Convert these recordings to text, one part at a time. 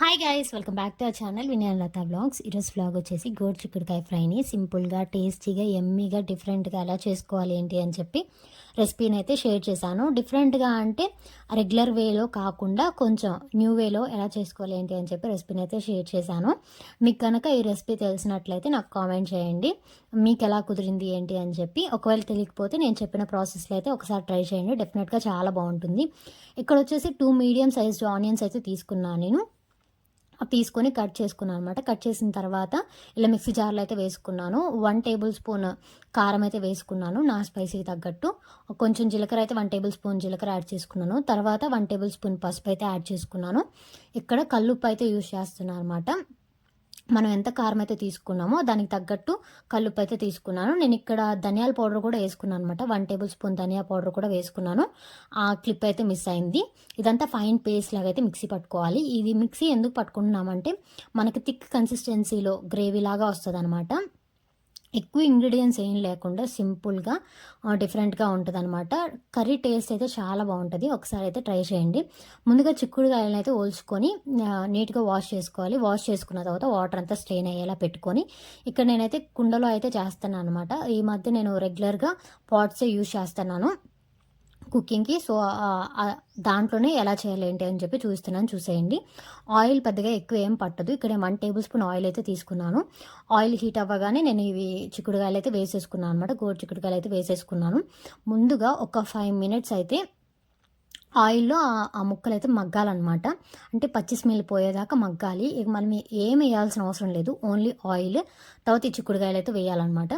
Hi guys welcome back to our channel Vinayan Latha blogs ఈరోజు blog వచ్చేసి గోరు చిక్కుడుకాయ ఫ్రైని సింపుల్గా టేస్టీగా ఎమ్మీగా డిఫరెంట్గా ఎలా చేసుకోవాలి ఏంటి అని చెప్పి రెసిపీని అయితే షేర్ చేశాను. డిఫరెంట్గా అంటే రెగ్యులర్ వేలో కాకుండా కొంచెం న్యూ వేలో ఎలా చేసుకోవాలి ఏంటి అని చెప్పి రెసిపీని అయితే షేర్ చేశాను. మీకు కనుక ఈ రెసిపీ తెలిసినట్లయితే నాకు కామెంట్ చేయండి. మీకు ఎలా కుదిరింది ఏంటి అని చెప్పి. ఒకవేళ తెలియకపోతే నేను చెప్పిన ప్రాసెస్లో అయితే ఒకసారి ట్రై చేయండి. డెఫినెట్గా చాలా బాగుంటుంది. ఇక్కడ వచ్చేసి టూ మీడియం సైజ్డ్ ఆనియన్స్ అయితే తీసుకున్నాను నేను. తీసుకొని కట్ చేసుకున్నాను అనమాట కట్ చేసిన తర్వాత ఇలా మిక్సీ జార్లో అయితే వేసుకున్నాను. వన్ టేబుల్ స్పూన్ కారం అయితే వేసుకున్నాను. నా స్పైసీకి తగ్గట్టు. కొంచెం జీలకర్ర అయితే వన్ టేబుల్ స్పూన్ జీలకర్ర యాడ్ చేసుకున్నాను. తర్వాత వన్ టేబుల్ స్పూన్ పసుపు అయితే యాడ్ చేసుకున్నాను. ఇక్కడ కల్లుప్పు అయితే యూజ్ చేస్తున్నాను అనమాట మనం ఎంత కారం అయితే తీసుకున్నామో దానికి తగ్గట్టు కల్లుప్పు అయితే తీసుకున్నాను. నేను ఇక్కడ ధనియాల పౌడర్ కూడా వేసుకున్నాను అనమాట వన్ టేబుల్ స్పూన్ ధనియా పౌడర్ కూడా వేసుకున్నాను. ఆ క్లిప్ అయితే మిస్ అయింది. ఇదంతా ఫైన్ పేస్ట్ లాగా అయితే మిక్సీ పట్టుకోవాలి. ఇది మిక్సీ ఎందుకు పట్టుకుంటున్నామంటే మనకి థిక్ కన్సిస్టెన్సీలో గ్రేవీ లాగా వస్తుంది అనమాట ఎక్కువ ఇంగ్రీడియంట్స్ ఏం లేకుండా సింపుల్గా డిఫరెంట్గా ఉంటుంది అనమాట కర్రీ టేస్ట్ అయితే చాలా బాగుంటుంది. ఒకసారి అయితే ట్రై చేయండి. ముందుగా చిక్కుడుకాయలను అయితే ఓల్చుకొని నీట్గా వాష్ చేసుకోవాలి. వాష్ చేసుకున్న తర్వాత వాటర్ అంతా స్ట్రెయిన్ అయ్యేలా పెట్టుకొని ఇక్కడ నేనైతే కుండలో అయితే చేస్తాను అనమాట ఈ మధ్య నేను రెగ్యులర్గా పాట్సే యూజ్ చేస్తున్నాను. కుకింగ్కి సో దాంట్లోనే ఎలా చేయాలి ఏంటి అని చెప్పి చూస్తున్నాను చూసేయండి. ఆయిల్ పెద్దగా ఎక్కువ ఏం పట్టదు. ఇక్కడ వన్ టేబుల్ స్పూన్ ఆయిల్ అయితే తీసుకున్నాను. ఆయిల్ హీట్ అవ్వగానే నేను ఇవి చిక్కుడుకాయలు అయితే వేసేసుకున్నాను అనమాట గోడు చిక్కుడుకాయలు అయితే వేసేసుకున్నాను. ముందుగా ఒక ఫైవ్ మినిట్స్ అయితే ఆయిల్లో ఆ ముక్కలు అయితే మగ్గాలన్నమాట. అంటే పచ్చి స్మెల్ పోయేదాకా మగ్గాలి. ఇక మనం ఏం వేయాల్సిన అవసరం లేదు. ఓన్లీ ఆయిల్ తర్వాత ఈ చిక్కుడుకాయలు అయితే వేయాలన్నమాట.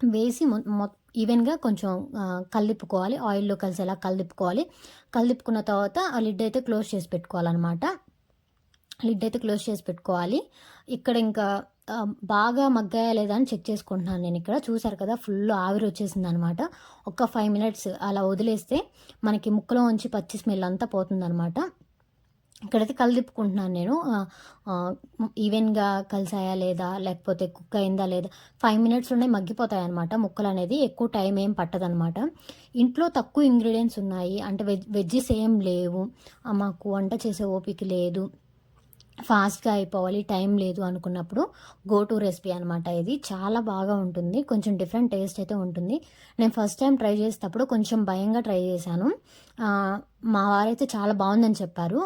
వేసి మొ ఈవెన్గా కొంచెం కలిపుకోవాలి ఆయిల్లో కలిసేలా కలిపుకోవాలి కలిపుకున్న తర్వాత ఆ లిడ్ అయితే క్లోజ్ చేసి పెట్టుకోవాలన్నమాట. లిడ్ అయితే క్లోజ్ చేసి పెట్టుకోవాలి. ఇక్కడ ఇంకా బాగా మగ్గాయా లేదా అని చెక్ చేసుకుంటున్నాను నేను ఇక్కడ. చూసారు కదా ఫుల్ ఆవిరి వచ్చేసింది అనమాట ఒక ఫైవ్ మినిట్స్ అలా వదిలేస్తే మనకి ముక్కలో ఉంచి పచ్చి స్మెల్ అంతా పోతుందనమాట ఇక్కడైతే కలదిప్పుకుంటున్నాను నేను. ఈవెన్గా కలిసాయా లేదా? లేకపోతే కుక్ అయిందా లేదా? ఫైవ్ మినిట్స్లోనే మగ్గిపోతాయి అనమాట ముక్కలు అనేది. ఎక్కువ టైం ఏం పట్టదనమాట ఇంట్లో తక్కువ ఇంగ్రీడియంట్స్ ఉన్నాయి. అంటే వెజ్ వెజ్జెస్ ఏం లేవు. మాకు వంట చేసే ఓపిక లేదు. ఫాస్ట్గా అయిపోవాలి టైం లేదు అనుకున్నప్పుడు గో టు రెసిపీ అనమాట ఇది. చాలా బాగా ఉంటుంది. కొంచెం డిఫరెంట్ టేస్ట్ అయితే ఉంటుంది. నేను ఫస్ట్ టైం ట్రై చేసేటప్పుడు కొంచెం భయంగా ట్రై చేశాను. మా వారైతే చాలా బాగుందని చెప్పారు.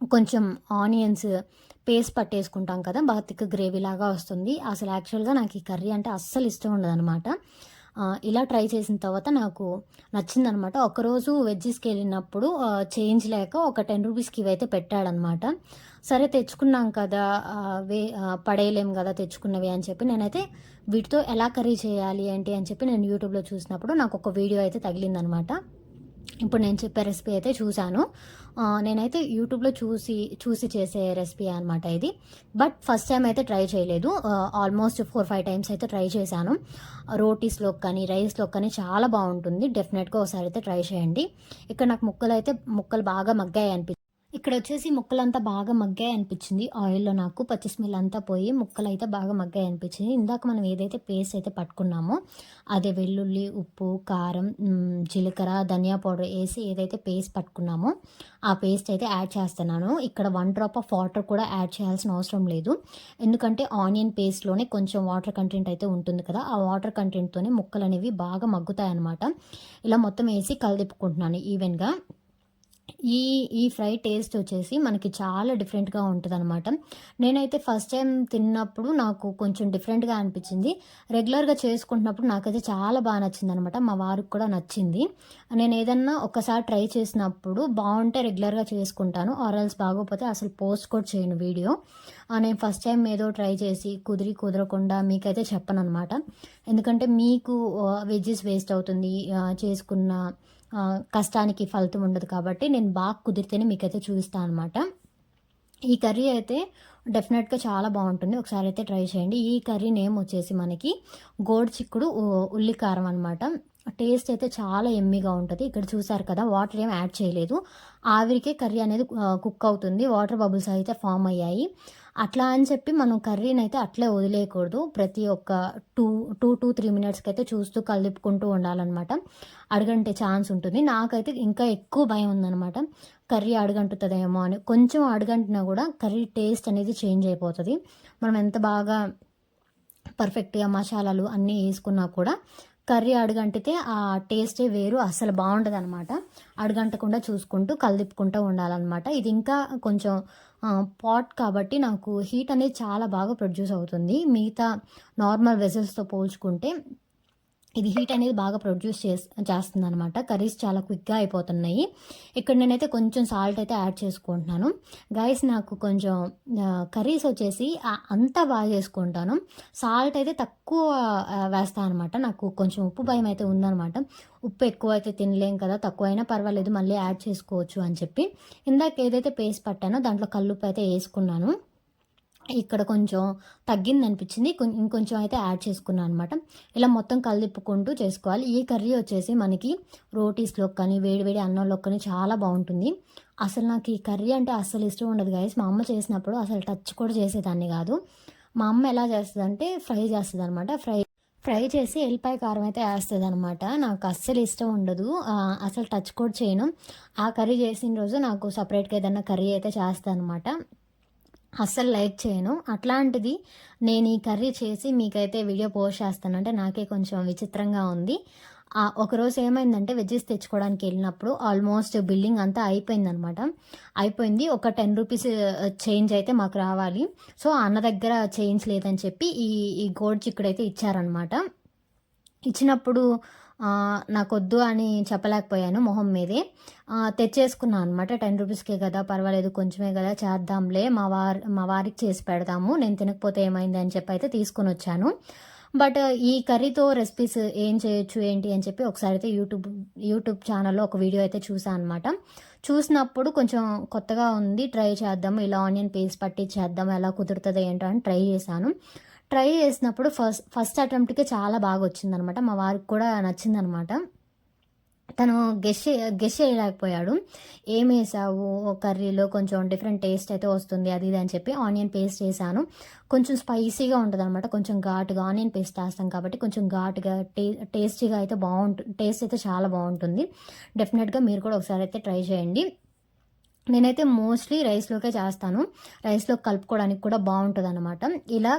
కొంచెం ఆనియన్స్ పేస్ట్ పట్టేసుకుంటాం కదా బాగా తిక్క గ్రేవీ లాగా వస్తుంది. అసలు యాక్చువల్గా నాకు ఈ కర్రీ అంటే అస్సలు ఇష్టం ఉండదు అనమాట ఇలా ట్రై చేసిన తర్వాత నాకు నచ్చిందనమాట ఒకరోజు వెజ్జెస్కి వెళ్ళినప్పుడు చేంజ్ లేక ఒక టెన్ రూపీస్కి ఇవైతే పెట్టాడనమాట సరే తెచ్చుకున్నాం కదా వే పడేయలేం కదా తెచ్చుకున్నవి అని చెప్పి నేనైతే వీటితో ఎలా కర్రీ చేయాలి ఏంటి అని చెప్పి నేను యూట్యూబ్లో చూసినప్పుడు నాకు ఒక వీడియో అయితే తగిలిందనమాట ఇప్పుడు నేను చెప్పే రెసిపీ అయితే చూశాను. నేనైతే యూట్యూబ్లో చూసి చూసి చేసే రెసిపీ అనమాట ఇది. బట్ ఫస్ట్ టైం అయితే ట్రై చేయలేదు. ఆల్మోస్ట్ ఫోర్ ఫైవ్ టైమ్స్ అయితే ట్రై చేశాను. రోటీస్లో కానీ రైస్లో కానీ చాలా బాగుంటుంది. డెఫినెట్గా ఒకసారి అయితే ట్రై చేయండి. ఇక్కడ నాకు ముక్కలు అయితే ముక్కలు బాగా మగ్గాయి అనిపి ఇక్కడ వచ్చేసి ముక్కలంతా బాగా మగ్గాయి అనిపించింది. ఆయిల్లో నాకు పచ్చి స్మెల్ అంతా పోయి ముక్కలు అయితే బాగా మగ్గాయి అనిపించింది. ఇందాక మనం ఏదైతే పేస్ట్ అయితే పట్టుకున్నామో అదే వెల్లుల్లి ఉప్పు కారం జీలకర్ర ధనియా పౌడర్ వేసి ఏదైతే పేస్ట్ పట్టుకున్నామో ఆ పేస్ట్ అయితే యాడ్ చేస్తున్నాను. ఇక్కడ వన్ డ్రాప్ ఆఫ్ వాటర్ కూడా యాడ్ చేయాల్సిన అవసరం లేదు. ఎందుకంటే ఆనియన్ పేస్ట్లోనే కొంచెం వాటర్ కంటెంట్ అయితే ఉంటుంది కదా ఆ వాటర్ కంటెంట్తోనే ముక్కలు అనేవి బాగా మగ్గుతాయి అనమాట ఇలా మొత్తం వేసి కలిదిప్పుకుంటున్నాను ఈవెన్గా. ఈ ఈ ఫ్రై టేస్ట్ వచ్చేసి మనకి చాలా డిఫరెంట్గా ఉంటుంది అనమాట నేనైతే ఫస్ట్ టైం తిన్నప్పుడు నాకు కొంచెం డిఫరెంట్గా అనిపించింది. రెగ్యులర్గా చేసుకుంటున్నప్పుడు నాకైతే చాలా బాగా నచ్చింది అనమాట మా వారికి కూడా నచ్చింది. నేను ఏదన్నా ఒకసారి ట్రై చేసినప్పుడు బాగుంటే రెగ్యులర్గా చేసుకుంటాను ఆరల్స్ బాగోపోతే అసలు పోస్ట్ కూడా చేయను వీడియో. నేను ఫస్ట్ టైం ఏదో ట్రై చేసి కుదిరి కుదరకుండా మీకైతే చెప్పను అనమాట ఎందుకంటే మీకు వెజ్జెస్ వేస్ట్ అవుతుంది చేసుకున్న కష్టానికి ఫలితం ఉండదు కాబట్టి నేను బాగా కుదిరితేనే మీకైతే చూపిస్తాను అనమాట ఈ కర్రీ అయితే డెఫినెట్గా చాలా బాగుంటుంది. ఒకసారి అయితే ట్రై చేయండి. ఈ కర్రీ నేమ్ వచ్చేసి మనకి గోడు చిక్కుడు ఉల్లి కారం అనమాట టేస్ట్ అయితే చాలా ఎమ్మిగా ఉంటుంది. ఇక్కడ చూసారు కదా వాటర్ ఏం యాడ్ చేయలేదు. ఆవిరికే కర్రీ అనేది కుక్ అవుతుంది. వాటర్ బబుల్స్ అయితే ఫామ్ అయ్యాయి. అట్లా అని చెప్పి మనం కర్రీని అయితే అట్లే వదిలేయకూడదు. ప్రతి ఒక్క టూ టూ టూ త్రీ మినిట్స్కి అయితే చూస్తూ కలుపుకుంటూ ఉండాలన్నమాట. అడగంటే ఛాన్స్ ఉంటుంది. నాకైతే ఇంకా ఎక్కువ భయం ఉందన్నమాట. కర్రీ అడగంటుతుందేమో అని. కొంచెం అడగంటినా కూడా కర్రీ టేస్ట్ అనేది చేంజ్ అయిపోతుంది. మనం ఎంత బాగా పర్ఫెక్ట్గా మసాలాలు అన్నీ వేసుకున్నా కూడా కర్రీ అడుగంటితే ఆ టేస్టే వేరు అసలు బాగుంటుంది అనమాట అడుగంటకుండా చూసుకుంటూ కలిదిప్పుకుంటూ ఉండాలన్నమాట. ఇది ఇంకా కొంచెం పాట్ కాబట్టి నాకు హీట్ అనేది చాలా బాగా ప్రొడ్యూస్ అవుతుంది. మిగతా నార్మల్ వెజల్స్తో పోల్చుకుంటే ఇది హీట్ అనేది బాగా ప్రొడ్యూస్ చేస్ చేస్తుంది అనమాట కర్రీస్ చాలా క్విక్గా అయిపోతున్నాయి. ఇక్కడ నేనైతే కొంచెం సాల్ట్ అయితే యాడ్ చేసుకుంటున్నాను. గైస్ నాకు కొంచెం కర్రీస్ వచ్చేసి అంతా బాగా చేసుకుంటాను. సాల్ట్ అయితే తక్కువ వేస్తాను అనమాట నాకు కొంచెం ఉప్పు భయం అయితే ఉందనమాట ఉప్పు ఎక్కువ అయితే తినలేం కదా తక్కువైనా పర్వాలేదు మళ్ళీ యాడ్ చేసుకోవచ్చు అని చెప్పి. ఇందాక ఏదైతే పేస్ట్ పట్టానో దాంట్లో కల్లుప్పు అయితే వేసుకున్నాను. ఇక్కడ కొంచెం తగ్గింది అనిపించింది ఇంకొంచెం అయితే యాడ్ చేసుకున్నాను అనమాట ఇలా మొత్తం కలిపుకుంటూ చేసుకోవాలి. ఈ కర్రీ వచ్చేసి మనకి రోటీస్లో కానీ వేడి వేడి అన్నంలో కానీ చాలా బాగుంటుంది. అసలు నాకు ఈ కర్రీ అంటే అస్సలు ఇష్టం ఉండదు గాయస్ మా అమ్మ చేసినప్పుడు అసలు టచ్ కూడా చేసేదాన్ని కాదు. మా అమ్మ ఎలా చేస్తుంది అంటే ఫ్రై చేస్తుంది అనమాట ఫ్రై ఫ్రై చేసి ఎల్లిపాయ కారం అయితే వేస్తుంది అనమాట నాకు అస్సలు ఇష్టం ఉండదు. అసలు టచ్ కూడా చేయను. ఆ కర్రీ చేసిన రోజు నాకు సపరేట్గా ఏదైనా కర్రీ అయితే చేస్తాను అనమాట అస్సలు లైక్ చేయను. అట్లాంటిది నేను ఈ కర్రీ చేసి మీకైతే వీడియో పోస్ట్ చేస్తానంటే నాకే కొంచెం విచిత్రంగా ఉంది. ఒకరోజు ఏమైందంటే వెజ్జెస్ తెచ్చుకోవడానికి వెళ్ళినప్పుడు ఆల్మోస్ట్ బిల్డింగ్ అంతా అయిపోయిందనమాట. అయిపోయింది. ఒక టెన్ రూపీస్ చేంజ్ అయితే మాకు రావాలి. సో అన్న దగ్గర చేంజ్ లేదని చెప్పి ఈ ఈ గోడ్ చిక్కుడైతే ఇచ్చారనమాట. ఇచ్చినప్పుడు నాకొద్దు అని చెప్పలేకపోయాను మొహం మీదే. తెచ్చేసుకున్నాను అనమాట టెన్ రూపీస్కే కదా పర్వాలేదు కొంచెమే కదా చేద్దాంలే మా వారి మా వారికి చేసి పెడదాము నేను తినకపోతే ఏమైంది అని చెప్పి అయితే తీసుకుని వచ్చాను. బట్ ఈ కర్రీతో రెసిపీస్ ఏం చేయొచ్చు ఏంటి అని చెప్పి ఒకసారి అయితే యూట్యూబ్ యూట్యూబ్ ఛానల్లో ఒక వీడియో అయితే చూసాను అనమాట చూసినప్పుడు కొంచెం కొత్తగా ఉంది ట్రై చేద్దాము ఇలా ఆనియన్ పేస్ట్ పట్టి చేద్దాం ఎలా కుదురుతుంది ఏంటో అని ట్రై చేశాను. ట్రై చేసినప్పుడు ఫస్ట్ ఫస్ట్ అటెంప్ట్కే చాలా బాగా వచ్చిందనమాట. మా వారికి కూడా నచ్చిందనమాట. తను గెస్ గెస్ చేయలేకపోయాడు. ఏం వేసావు? కర్రీలో కొంచెం డిఫరెంట్ టేస్ట్ అయితే వస్తుంది అది ఇది అని చెప్పి ఆనియన్ పేస్ట్ వేసాను. కొంచెం స్పైసీగా ఉంటుంది అనమాట కొంచెం ఘాటుగా ఆనియన్ పేస్ట్ వేస్తాం కాబట్టి కొంచెం ఘాటుగా టే టేస్టీగా అయితే బాగుంటుంది టేస్ట్ అయితే చాలా బాగుంటుంది. డెఫినెట్గా మీరు కూడా ఒకసారి అయితే ట్రై చేయండి. నేనైతే మోస్ట్లీ రైస్లోకే చేస్తాను. రైస్లో కలుపుకోవడానికి కూడా బాగుంటుంది అనమాట ఇలా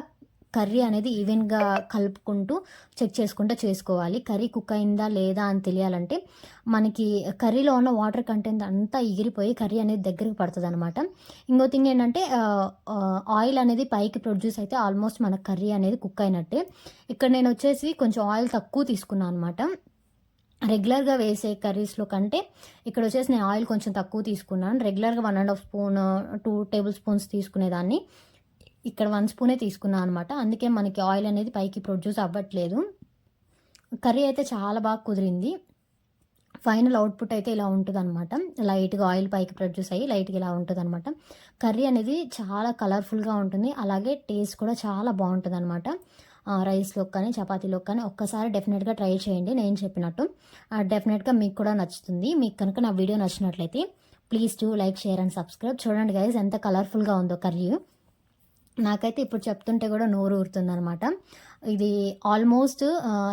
కర్రీ అనేది ఈవెన్గా కలుపుకుంటూ చెక్ చేసుకుంటూ చేసుకోవాలి. కర్రీ కుక్ అయిందా లేదా అని తెలియాలంటే మనకి కర్రీలో ఉన్న వాటర్ కంటెంట్ అంతా ఎగిరిపోయి కర్రీ అనేది దగ్గరికి పడుతుంది అనమాట ఇంకో థింగ్ ఏంటంటే ఆయిల్ అనేది పైకి ప్రొడ్యూస్ అయితే ఆల్మోస్ట్ మన కర్రీ అనేది కుక్ అయినట్టే. ఇక్కడ నేను వచ్చేసి కొంచెం ఆయిల్ తక్కువ తీసుకున్నాను అనమాట రెగ్యులర్గా వేసే కర్రీస్లో కంటే ఇక్కడ వచ్చేసి నేను ఆయిల్ కొంచెం తక్కువ తీసుకున్నాను. రెగ్యులర్గా one and half spoon two table spoons తీసుకునేదాన్ని. ఇక్కడ వన్ స్పూనే తీసుకున్నాను అనమాట అందుకే మనకి ఆయిల్ అనేది పైకి ప్రొడ్యూస్ అవ్వట్లేదు. కర్రీ అయితే చాలా బాగా కుదిరింది. ఫైనల్ అవుట్పుట్ అయితే ఇలా ఉంటుంది అనమాట లైట్గా ఆయిల్ పైకి ప్రొడ్యూస్ అయ్యి లైట్గా ఇలా ఉంటుంది అనమాట కర్రీ అనేది చాలా కలర్ఫుల్గా ఉంటుంది. అలాగే టేస్ట్ కూడా చాలా బాగుంటుంది అనమాట రైస్లో కానీ చపాతీలో కానీ ఒక్కసారి డెఫినెట్గా ట్రై చేయండి. నేను చెప్పినట్టు. డెఫినెట్గా మీకు కూడా నచ్చుతుంది. మీకు కనుక నా వీడియో నచ్చినట్లయితే please do like share and subscribe. చూడండి గైజ్ ఎంత కలర్ఫుల్గా ఉందో కర్రీ. నాకైతే ఇప్పుడు చెప్తుంటే కూడా నోరు ఊరుతుంది అనమాట ఇది ఆల్మోస్ట్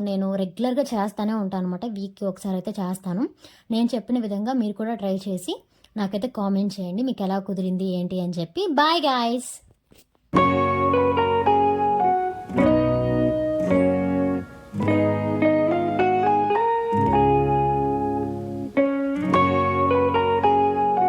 నేను రెగ్యులర్గా చేస్తూనే ఉంటాను అనమాట వీక్కి ఒకసారి అయితే చేస్తాను. నేను చెప్పిన విధంగా మీరు కూడా ట్రై చేసి నాకైతే కామెంట్ చేయండి. మీకు ఎలా కుదిరింది ఏంటి అని చెప్పి. Bye guys!